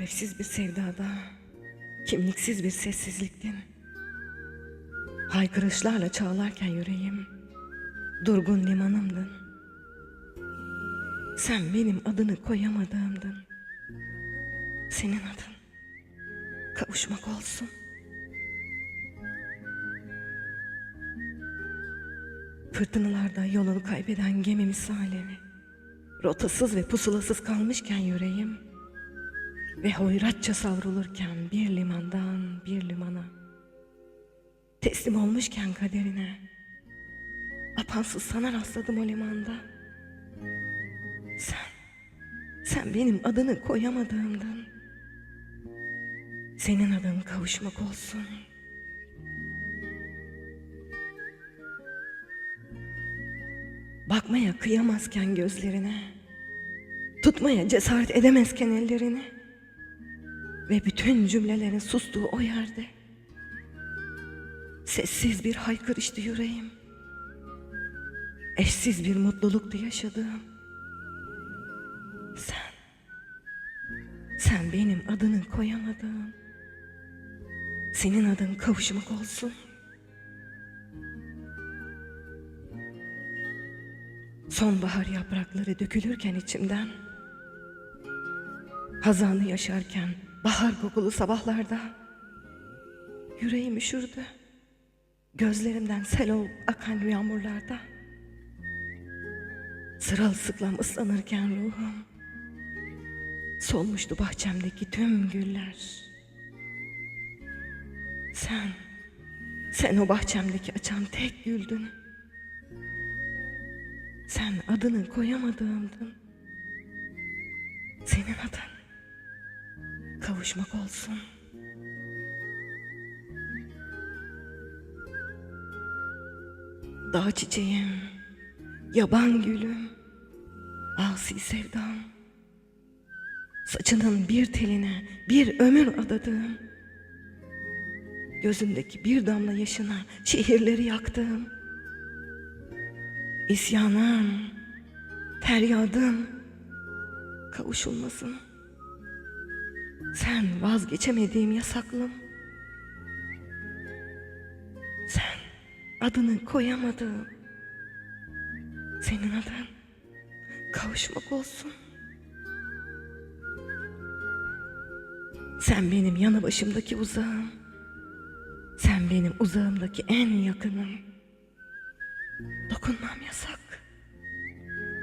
Tarifsiz bir sevdada, kimliksiz bir sessizliktin. Haykırışlarla çağlarken yüreğim, durgun limanımdın. Sen benim adını koyamadığımdın. Senin adın kavuşmak olsun. Fırtınalarda yolunu kaybeden gemi misali. Rotasız ve pusulasız kalmışken yüreğim ve hoyratça savrulurken bir limandan bir limana teslim olmuşken kaderine apansız sana rastladım o limanda. Sen, sen benim adını koyamadığımdın. Senin adın kavuşmak olsun. Bakmaya kıyamazken gözlerine, tutmaya cesaret edemezken ellerini ve bütün cümlelerin sustuğu o yerde sessiz bir haykırıştı yüreğim. Eşsiz bir mutluluktu yaşadığım. Sen, sen benim adını koyamadığım, senin adın kavuşmak olsun. Sonbahar yaprakları dökülürken içimden, hazanı yaşarken bahar kokulu sabahlarda, yüreğim üşürdü. Gözlerimden sel olup akan yağmurlarda, sırılsıklam ıslanırken ruhum, solmuştu bahçemdeki tüm güller. Sen, sen o bahçemdeki açan tek güldün. Sen adını koyamadığımdın. Senin adın kavuşmak olsun. Dağ çiçeğim, yaban gülüm, asi sevdam. Saçının bir teline bir ömür adadığım. Gözündeki bir damla yaşına şehirleri yaktığım. İsyanım, feryadım, kavuşulmasın. Sen vazgeçemediğim yasaklım. Sen adını koyamadığım. Senin adın kavuşmak olsun. Sen benim yanı başımdaki uzağım. Sen benim uzağımdaki en yakınım. Dokunmam yasak.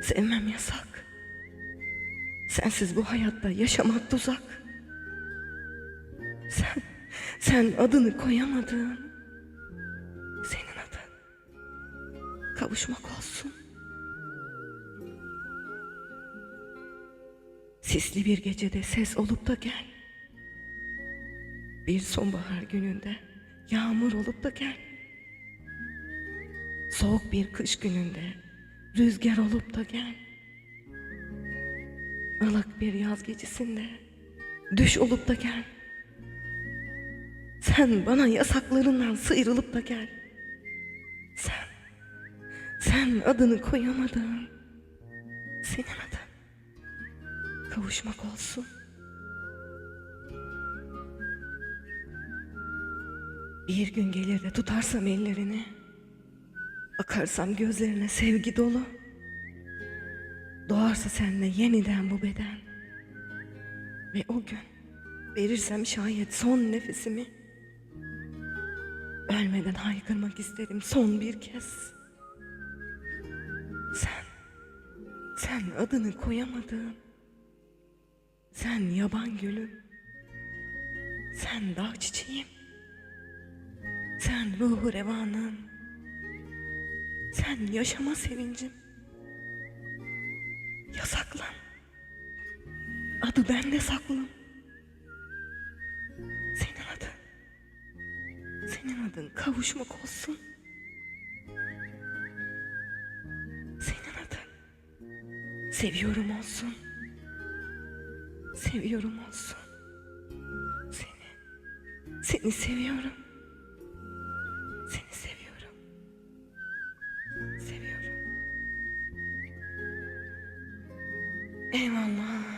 Sevmem yasak. Sensiz bu hayatta yaşamak tuzak. Sen, adını koyamadığın, senin adın kavuşmak olsun. Sisli bir gecede ses olup da gel. Bir sonbahar gününde yağmur olup da gel. Soğuk bir kış gününde rüzgar olup da gel. Ilık bir yaz gecesinde düş olup da gel. Sen bana yasaklarından sıyrılıp da gel. Sen, sen adını koyamadığın, senin adın kavuşmak olsun. Bir gün gelir de tutarsam ellerini, Akarsam gözlerine sevgi dolu Doğarsa seninle yeniden bu beden Ve o gün verirsem şayet son nefesimi Ölmeden haykırmak isterim son bir kez Sen, sen adını koyamadığın Sen yaban gülüm Sen dağ çiçeğim Sen ruhu revanım sen yaşama sevincim. Yasaklan. Adı bende saklım. Kavuşmak olsun. Senin adın. Seviyorum olsun. Seviyorum olsun. Seni. Seni seviyorum. Seni seviyorum. Seviyorum. Eyvallah.